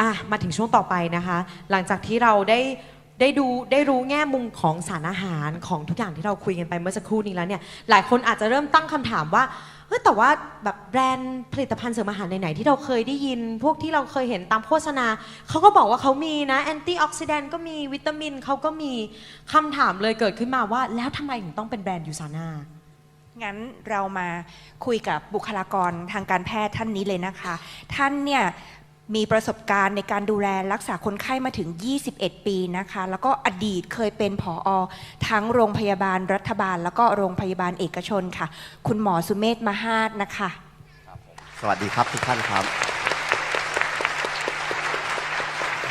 อะมาถึงช่วงต่อไปนะคะ หลังจากที่เราได้ได้ดูได้รู้แง่มุมของสารอาหารของทุกอย่างที่เราคุยกันไปเมื่อสักครู่นี้แล้วเนี่ยหลายคนอาจจะเริ่มตั้งคำถามว่าเฮ้ยแต่ว่าแบบแบรนด์ผลิตภัณฑ์เสริมอาหารไหนๆที่เราเคยได้ยิน พวกที่เราเคยเห็นตามโฆษณาเขาก็บอกว่าเขามีนะแอนตี้ออกซิแดนต์ก็มีวิตามินเขาก็มีคำถามเลยเกิดขึ้นมาว่า แล้วทำไมถึงต้องเป็นแบรนด์ยูซาน่า งั้นเรามาคุยกับบุคลากรทางการแพทย์ท่านนี้เลยนะคะ ท่านเนี่ย มีประสบการณ์ในการดูแลรักษาคนไข้มาถึง 21 ปีนะคะ แล้วก็อดีตเคยเป็นผออทั้งโรงพยาบาลรัฐบาล แล้วก็โรงพยาบาลเอกชนค่ะ คุณหมอสุเมธมหาดนะคะ สวัสดีครับทุกท่านครับ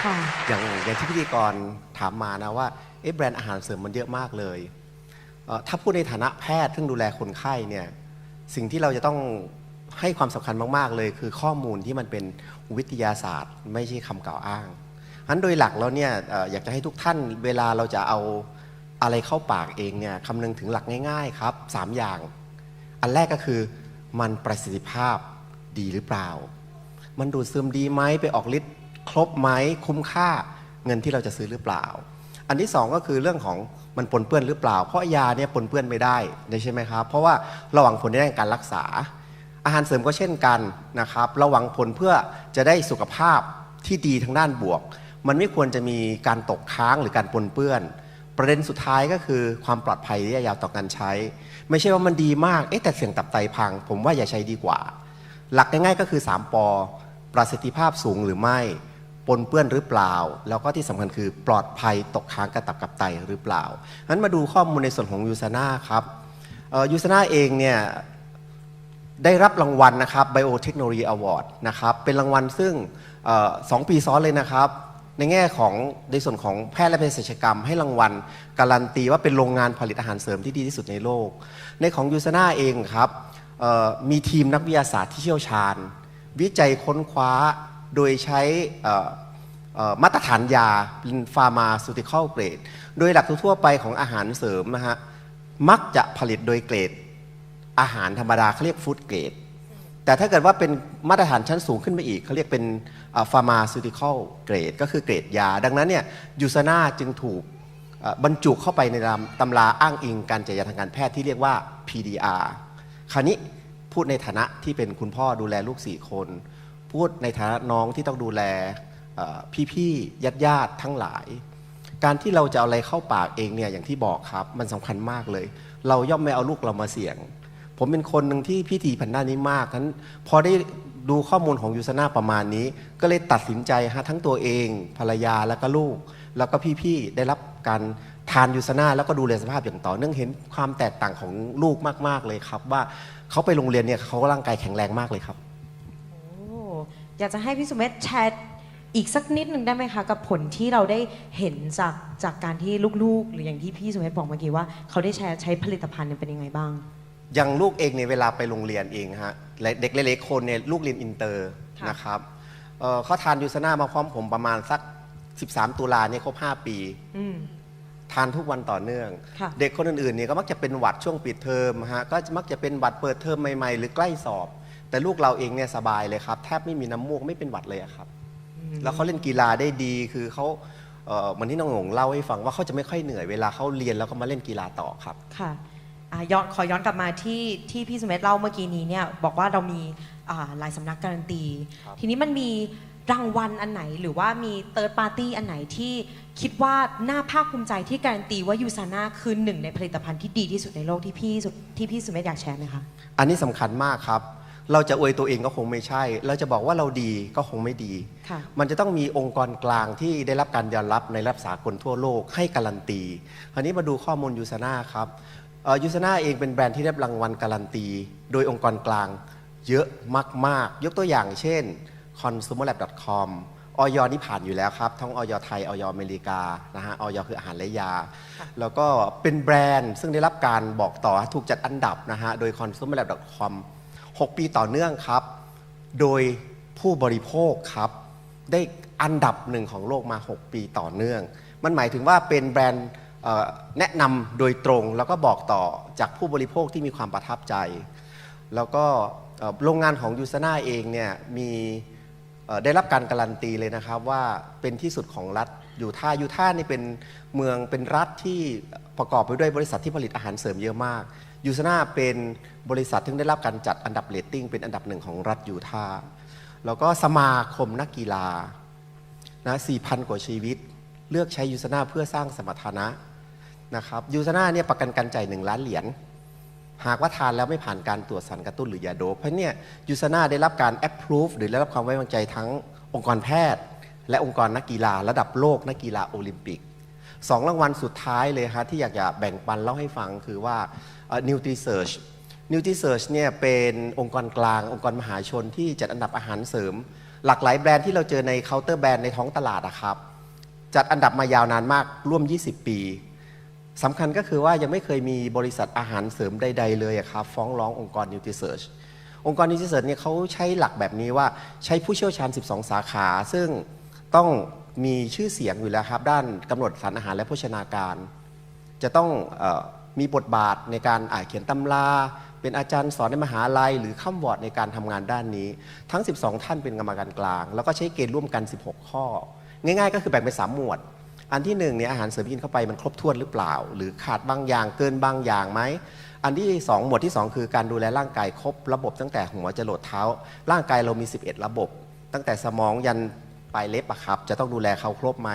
ค่ะ อย่างอย่างที่พิธีกรถามมานะว่าเอ๊ะแบรนด์อาหารเสริมมันเยอะมากเลยเอ่อถ้าพูดในฐานะแพทย์ซึ่งดูแลคนไข้เนี่ยสิ่งที่เราจะต้อง ให้ความสำคัญมาก ๆ เลย คือข้อมูลที่มันเป็นวิทยาศาสตร์ ไม่ใช่คำกล่าวอ้างอันโดยหลักแล้วเนี่ยอยากจะให้ทุกท่านเวลาเราจะเอาอะไรเข้าปากเองเนี่ยคำนึงถึงหลักง่าย ๆ ครับสามอย่าง อันแรกก็คือมันประสิทธิภาพดีหรือเปล่า มันดูดซึมดีไหมไปออกฤทธิ์ครบไหมคุ้มค่าเงินที่เราจะซื้อหรือเปล่า อันที่สองก็คือเรื่องของมันปนเปื้อนหรือเปล่า เพราะยาเนี่ยปนเปื้อนไม่ได้ใช่ไหมครับ เพราะว่าเราหวังผลในด้านการรักษา อาหารเสริมก็เช่นกันนะครับราหวังผลเพื่อจะได้สุขภาพที่ดีทางด้านบวก มันไม่ควรจะมีการตกค้างหรือการปนเปื้อน ประเด็นสุดท้ายก็คือความปลอดภัยระยะยาวต่อการใช้ ไม่ใช่ว่ามันดีมากเอ๊ะแต่เสี่ยงตับไตพัง ผมว่าอย่าใช้ดีกว่า หลักง่ายๆก็คือ 3ปอประสิทธิภาพสูงหรือไม่ปนเปื้อนหรือเปล่า แล้วก็ที่สำคัญคือปลอดภัยตกค้างกระตับกับไตหรือเปล่างั้นมาดูข้อมูลในส่วนของยูซาน่าครับยูซาน่าเองเนี่ย ได้รับรางวัลนะครับ Biotechnology Award นะครับ เป็นรางวัลซึ่งออสองปีซ้อนเลยนะครับ ในแง่ของในส่วนของแพทย์และเภสัชกรรม ให้รางวัล การันตีว่าเป็นโรงงานผลิตอาหารเสริมที่ดีที่สุดในโลก ในของยูซาน่าเองครับมีทีมนักวิทยาศาสตร์ที่เชี่ยวชาญ วิจัยค้นคว้าโดยใช้มาตรฐานยาเป็นฟาร์มาซูติคอลเกรด โดยหลักทั่วไปของอาหารเสริมนะฮะมักจะผลิตโดยเกรด อาหารธรรมดาเขาเรียกฟู้ดเกรดแต่ถ้าเกิดว่าเป็นมาตรฐานชั้นสูงขึ้นไปอีกเขาเรียกเป็นฟาร์มาซูติคอลเกรดก็คือเกรดยา ดังนั้นเนี่ยยูซาน่าจึงถูกบรรจุเข้าไปในตำราอ้างอิงการจ่ายยาทางการแพทย์ที่เรียกว่า PDR คราวนี้พูดในฐานะที่เป็นคุณพ่อดูแลลูกสี่คน พูดในฐานะน้องที่ต้องดูแลเอ่อพี่ๆญาติๆทั้งหลาย การที่เราจะเอาอะไรเข้าปากเองเนี่ยอย่างที่บอกครับมันสำคัญมากเลย เราย่อมไม่เอาลูกเรามาเสี่ยง ผมเป็นคนหนึ่งที่พิถีพันด้านนี้มากนั้นพอได้ดูข้อมูลของยูซาน่าประมาณนี้ ก็เลยตัดสินใจฮะทั้งตัวเอง ภรรยาแล้วก็ลูก แล้วก็พี่ๆได้รับการทานยูซาน่าแล้วก็ดูแลสภาพอย่างต่อเนื่องเห็นความแตกต่างของลูกมาก ๆเลยครับ ว่าเขาไปโรงเรียนเนี่ยเขาร่างกายแข็งแรงมากเลยครับโอ้อยากจะให้พี่สุเมธแชร์อีกสักนิดหนึ่งได้ไหมคะ กับผลที่เราได้เห็นจากจากการที่ลูกๆ หรืออย่างที่พี่สุเมธบอกเมื่อกี้ว่า เขาได้แชร์ใช้ผลิตภัณฑ์เนี่ยเป็นยังไงบ้าง อย่างลูกเองเนี่ยเวลาไปโรงเรียนเองฮะและเด็กเล็กๆคนเนี่ยลูกเรียนอินเตอร์ค่ะ นะครับเอ่อเขาทานยูซาน่ามาพร้อมผมประมาณสัก 13 ตุลาเนี่ยครบ 5 ปี อืม ทานทุกวันต่อเนื่อง ค่ะเด็กคนอื่นๆเนี่ยก็มักจะเป็นหวัดช่วงปิดเทอมฮะก็มักจะเป็นหวัดเปิดเทอมใหม่ๆ หรือใกล้สอบ แต่ลูกเราเองเนี่ยสบายเลยครับแทบไม่มีน้ำมูกไม่เป็นหวัดเลยอะครับ แล้วเขาเล่นกีฬาได้ดีคือเขาเอ่อเหมือนที่น้องหงเล่าให้ฟังว่าเขาจะไม่ค่อยเหนื่อยเวลาเขาเรียนแล้วก็มาเล่นกีฬาต่อครับ ค่ะ อะย้อนขอย้อนกลับมาที่ที่พี่สุเมธเล่าเมื่อกี้นี้เนี่ยบอกว่าเรามีอ่าหลายสำนักการันตี ครับ ทีนี้มันมีรางวัลอันไหนหรือว่ามีเติร์ดปาร์ตี้อันไหนที่คิดว่าน่าภาคภูมิใจที่การันตีว่ายูซาน่าคือหนึ่งในผลิตภัณฑ์ที่ดีที่สุดในโลกที่พี่สุดที่พี่สุเมธอยากแชร์ไหมคะ อันนี้สำคัญมากครับ เราจะอวยตัวเองก็คงไม่ใช่ เราจะบอกว่าเราดีก็คงไม่ดี ค่ะ มันจะต้องมีองค์กรกลางที่ได้รับการยอมรับในระดับสากลทั่วโลกให้การันตี คราวนี้มาดูข้อมูลยูซาน่าครับ ยูซาน่าเองเป็นแบรนด์ที่ได้รับรางวัลการันตี โดยองค์กรกลางเยอะมาก ๆ ยกตัวอย่างเช่น consumerlab.com ออยนี่ผ่านอยู่แล้วครับ ทั้งออยไทยออยอเมริกานะฮะออยคืออาหารและยา แล้วก็เป็นแบรนด์ซึ่งได้รับการบอกต่อถูกจัดอันดับนะฮะโดย consumerlab.com 6 ปีต่อเนื่องครับ โดยผู้บริโภคครับ ได้อันดับหนึ่งของโลกมา 6 ปีต่อเนื่อง มันหมายถึงว่าเป็นแบรนด์เอ่อ แนะนำโดยตรง แล้วก็บอกต่อจากผู้บริโภคที่มีความประทับใจ แล้วก็โรงงานของยูซาน่าเองเนี่ยมีได้รับการการันตีเลยนะครับว่าเป็นที่สุดของรัฐยูท่ายูท่านี่เป็นเมืองเป็นรัฐที่ประกอบไปด้วยบริษัทที่ผลิตอาหารเสริมเยอะมากยูซนาเป็นบริษัทที่ได้รับการจัดอันดับเรตติ้งเป็นอันดับหนึ่งของรัฐยูท่าแล้วก็สมาคมนักกีฬานะ4,000 กว่าชีวิต เลือกใช้ยูซนาเพื่อสร้างสมรรถนะ นะครับยูซาน่าเนี่ยประกันการจ่าย1ล้านเหรียญหากว่าทานแล้วไม่ผ่านการตรวจสารกระตุ้นหรือยาโดปเพราะเนี่ยยูซาน่าได้รับการ approve หรือได้รับความไว้วางใจทั้งองค์กรแพทย์ และองค์กรนักกีฬา ระดับโลกนักกีฬาโอลิมปิกสองรางวัลสุดท้ายเลยฮะที่อยากจะแบ่งปันเล่าให้ฟังคือว่า NutriSearch NutriSearch เนี่ยเป็นองค์กรกลาง องค์กรมหาชนที่จัดอันดับอาหารเสริม หลากหลายแบรนด์ที่เราเจอในเคาน์เตอร์แบรนด์ในท้องตลาดอะครับจัดอันดับมายาวนานมากร่วม 20 ปี สำคัญก็คือว่ายังไม่เคยมีบริษัทอาหารเสริมใด ๆ เลยครับฟ้องร้ององค์กร NutriSearch องค์กร NutriSearch เนี่ยเขาใช้หลักแบบนี้ว่าใช้ผู้เชี่ยวชาญ 12 สาขา ซึ่งต้องมีชื่อเสียงอยู่แล้วครับ ด้านกำหนดสารอาหารและโภชนาการ จะต้องออมีบทบาทในการอ่านเขียนตำรา เป็นอาจารย์สอนในมหาลัย หรือข้ามวอร์ดในการทำงานด้านนี้ ทั้ง 12 ท่านเป็นกรรมการกลาง แล้วก็ใช้เกณฑ์ร่วมกัน 16 ข้อ ง่าย ๆ ก็คือแบ่งเป็น3หมวด อันที่หนึ่งเนี่ยอาหารเสริมที่กินเข้าไปมันครบถ้วนหรือเปล่า หรือขาดบางอย่างเกินบางอย่างไหมอันที่ 2 หมวดที่ 2 คือการดูแลร่างกายครบระบบตั้งแต่หัวจรดเท้า ร่างกายเรามี 11 ระบบ ตั้งแต่สมองยันปลายเล็บอะครับ จะต้องดูแลเขาครบไหม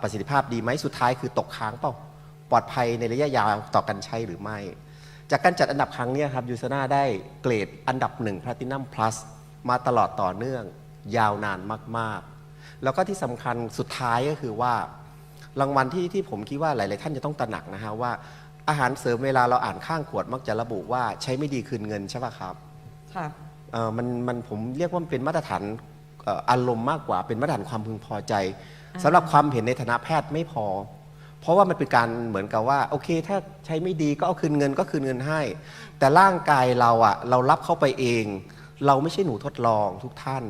ประสิทธิภาพดีไหมสุดท้ายคือตกค้างเปล่าปลอดภัยในระยะยาวต่อการใช้หรือไม่ จากการจัดอันดับครั้งนี้ครับยูซนาได้เกรดอันดับหนึ่งพลาตินัมพลัสมาตลอดต่อเนื่อง ยาวนานมากๆ แล้วก็ที่สำคัญสุดท้ายก็คือว่า รางวัลที่ที่ผมคิดว่าหลาย ๆ ท่านจะต้องตระหนักนะฮะว่าอาหารเสริมเวลาเราอ่านข้างขวดมักจะระบุว่าใช้ไม่ดีคืนเงินใช่ป่ะครับค่ะเอ่อมันมันผมเรียกว่ามันเป็นมาตรฐานเอ่ออารมณ์มากกว่าเป็นมาตรฐานความพึงพอใจสำหรับความเห็นในฐานะแพทย์ไม่พอ เพราะว่ามันเป็นการเหมือนกับว่าโอเค ถ้าใช้ไม่ดีก็เอาคืนเงินก็คืนเงินให้ แต่ร่างกายเราอะเรารับเข้าไปเอง เราไม่ใช่หนูทดลองทุกท่าน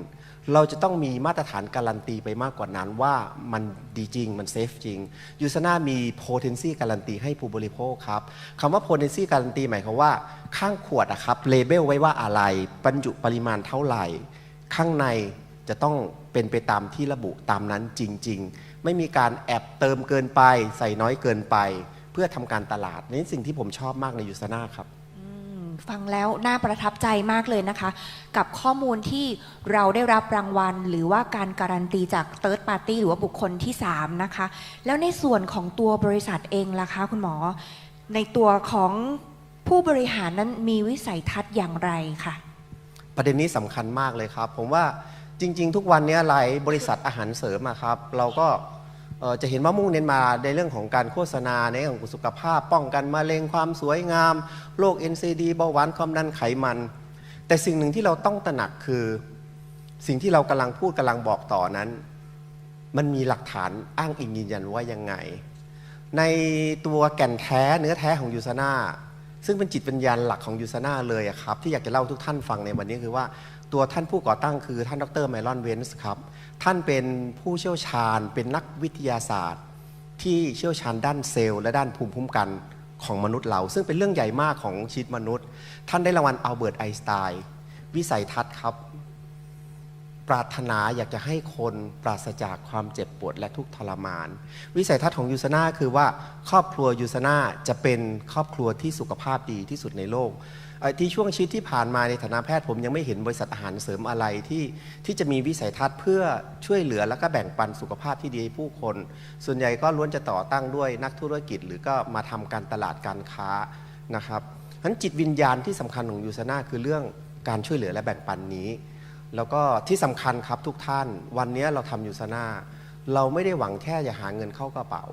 เราจะต้องมีมาตรฐานการันตีไปมากกว่านั้นว่ามันดีจริงมันเซฟจริงยูซนามี potency การันตีให้ผู้บริโภคครับคำว่า potency การันตีหมายความว่า ข้างขวดอะครับเลเบลไว้ว่าอะไรบรรจุปริมาณเท่าไหร่ ข้างในจะต้องเป็นไปตามที่ระบุตามนั้นจริง ๆ ไม่มีการแอบเติมเกินไป ใส่น้อยเกินไป เพื่อทำการตลาดนี่สิ่งที่ผมชอบมากในยูซนาครับ ฟังแล้วน่าประทับใจมากเลยนะคะ กับข้อมูลที่เราได้รับรางวัล หรือว่าการการันตีจากเ h ิร์ p ปาร์ตี้หรือว่าบุคคลที่ 3 นะคะ แล้วในส่วนของตัวบริษัทเองล่ะคะ คุณหมอ ในตัวของผู้บริหารนั้นมีวิสัยทัศน์อย่างไรคะ ประเด็นนี้สำคัญมากเลยครับ ผมว่าจริง ๆ ทุกวันนี้หลายบริษัทอาหารเสริมอะครับ เราก็ จะเห็นว่ามุ่งเน้นมาในเรื่องของการโฆษณาในเรื่องของสุขภาพ ป้องกันมะเร็งความสวยงามโรค NCD เบาหวานความดันไขมัน แต่สิ่งหนึ่งที่เราต้องตระหนักคือ สิ่งที่เรากำลังพูดกำลังบอกต่อนั้น มันมีหลักฐานอ้างอิงยืนยันว่ายังไง ในตัวแก่นแท้เนื้อแท้ของยูซาน่าซึ่งเป็นจิตวิญญาณหลักของยูซาน่าเลยครับ ที่อยากจะเล่าทุกท่านฟังในวันนี้คือว่าตัวท่านผู้ก่อตั้งคือท่านดรไมลอนเวนส์ครับ ท่านเป็นผู้เชี่ยวชาญเป็นนักวิทยาศาสตร์ ที่เชี่ยวชาญด้านเซลล์และด้านภูมิคุ้มกันของมนุษย์เรา ซึ่งเป็นเรื่องใหญ่มากของชีวิตมนุษย์ ท่านได้รางวัลอัลเบิร์ตไอน์สไตน์วิสัยทัศน์ครับ ปรารถนาอยากจะให้คนปราศจากความเจ็บปวดและทุกข์ทรมาน วิสัยทัศน์ของยูซนาคือว่าครอบครัวยูซนาจะเป็นครอบครัวที่สุขภาพดีที่สุดในโลกที่ช่วงชีวิตที่ผ่านมาในฐานะแพทย์ผมยังไม่เห็นบริษัทอาหารเสริมอะไรที่ที่จะมีวิสัยทัศน์เพื่อช่วยเหลือและก็แบ่งปันสุขภาพที่ดีให้ผู้คน ส่วนใหญ่ก็ล้วนจะต่อตั้งด้วยนักธุรกิจ หรือก็มาทำการตลาดการค้านะครับฉะนั้นจิตวิญญาณที่สำคัญของยูซนาคือเรื่องการช่วยเหลือและแบ่งปันนี้ แล้วก็ที่สำคัญครับทุกท่าน วันนี้เราทำยูซนาเราไม่ได้หวังแค่จะหาเงินเข้ากระเป๋า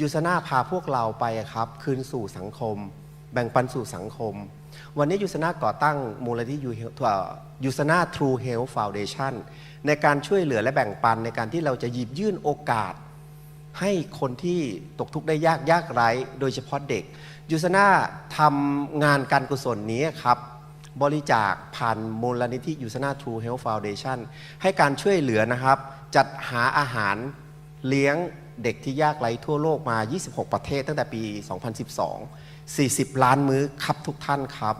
ยูซนาพาพวกเราไปครับคืนสู่สังคม แบ่งปันสู่สังคม วันนี้ยูซนาก่อตั้งมูลนิธิยูซนาทรูเฮลท์ฟาวเดชันในการช่วยเหลือและแบ่งปันในการที่เราจะหยิบยื่นโอกาส ให้คนที่ตกทุกข์ได้ยากยากไร้ โดยเฉพาะเด็กยูซนาทำงานการกุศลนี้ครับ บริจาคผ่านมูลนิธิยูซนาทรูเฮลท์ฟาวเดชันให้การช่วยเหลือนะครับ จัดหาอาหารเลี้ยงเด็กที่ยากไร้ทั่วโลกมา 26 ประเทศตั้งแต่ปี 2012 40 ล้านมื้อครับทุกท่านครับ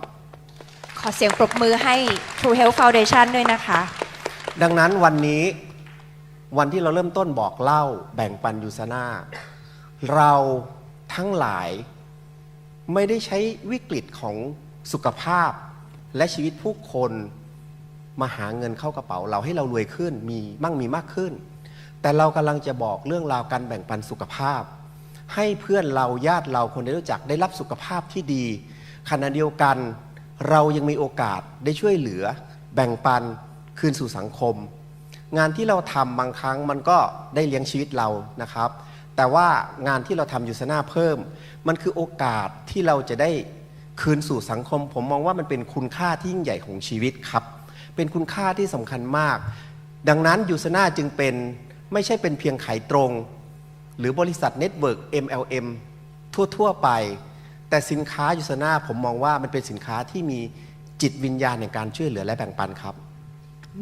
ขอเสียงปรบมือให้ True Health Foundation ด้วยนะคะ ดังนั้นวันนี้วันที่เราเริ่มต้นบอกเล่าแบ่งปันยูซาน่าเราทั้งหลายไม่ได้ใช้วิกฤตของสุขภาพ และชีวิตผู้คนมาหาเงินเข้ากระเป๋า เราให้เรารวยขึ้นมีมั่งมีมากขึ้น แต่เรากำลังจะบอกเรื่องราวการแบ่งปันสุขภาพ ให้เพื่อนเราญาติเราคนที่รู้จักได้รับสุขภาพที่ดีขณะเดียวกันเรายังมีโอกาสได้ช่วยเหลือ แบ่งปันคืนสู่สังคม งานที่เราทำบางครั้งมันก็ได้เลี้ยงชีวิตเรานะครับ แต่ว่างานที่เราทำยูสนาเพิ่ม มันคือโอกาสที่เราจะได้ คืนสู่สังคม ผมมองว่ามันเป็นคุณค่าที่ยิ่งใหญ่ของชีวิตครับ เป็นคุณค่าที่สำคัญมาก ดังนั้นยูสนาจึงเป็นไม่ใช่เป็นเพียงขายตรง หรือบริษัทเน็ตเวิร์ก MLM ทั่ว ๆ ไป แต่สินค้ายูสนาผมมองว่ามันเป็นสินค้าที่มีจิตวิญญาณในการช่วยเหลือและแบ่งปันครับ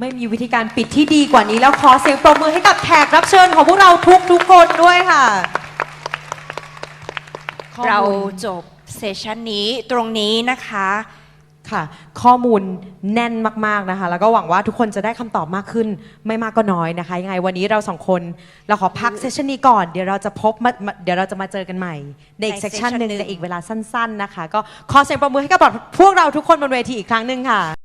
ไม่มีวิธีการปิดที่ดีกว่านี้ แล้วขอเสียงปรบมือให้กับแขกรับเชิญของพวกเราทุกทุกๆคนด้วยค่ะข้อมูลเราจบ เซสชันนี้ตรงนี้นะคะ ค่ะ ข้อมูลแน่นมาก ๆ นะคะ แล้วก็หวังว่าทุกคนจะได้คำตอบมากขึ้น ไม่มากก็น้อยนะคะ ยังไงวันนี้เราสองคน เราขอพักเซสชันนี้ก่อน เดี๋ยวเราจะพบมามาเดี๋ยวเราจะมาเจอกันใหม่ ในอีกในเซสชันหนึ่ง session หนึ่งในอีกเวลาสั้น ๆ นะคะ ก็ขอเสียงปรบมือให้กับพวกเราทุกคนบนเวทีอีกครั้งหนึ่งค่ะ